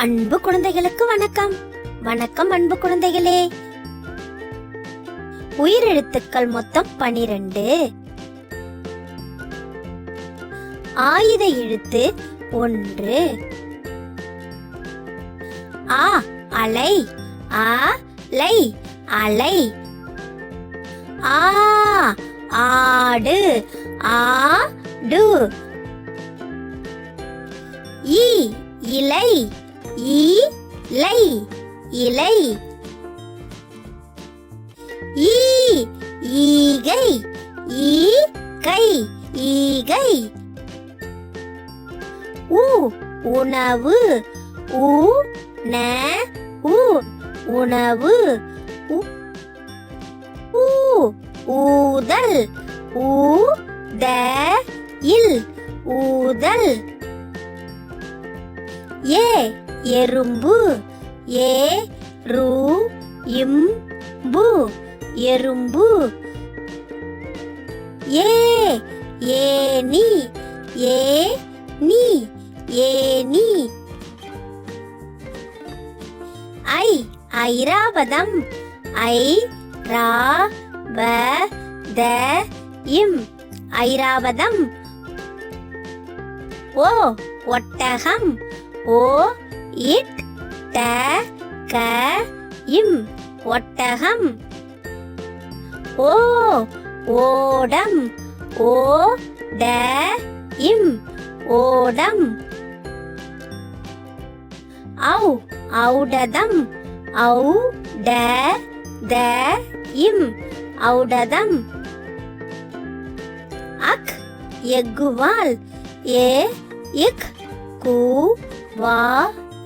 அன்பு குழந்தைகளுக்கு வணக்கம். வணக்கம் அன்பு குழந்தைகளே. உயிரெழுத்துக்கள் மொத்தம் பனிரெண்டு. ஆயுத எழுத்து ஒன்று. ஆ அலை. ஆ லை. அலை. ஆ ஆடு. ஆடு இ இலை. ஈ லை இலை. ஈ ஈகை ஈ கை ஈகை. உ உணவு உ ந உ உணவு. உ ஊதல் ஊ த இல் ஊதல். ஏ எறும்பு ஏ ரூ இம் பு. எறும்பு ஏ ஏனி ஏ நீ ஏனி ஐ ஐராவதம் ஐ ரா வ த இம். ஐராவதம் ஓ ஒட்டகம் ஓ இட் ட க இம் ஒட்டகம். ஓ ஓடம். ஓ ட இம் ஓடம். ஔ ஔடதம். ஔ ட த இம் ஔடதம். அக் எக்குவால் ஏ இக் கு வா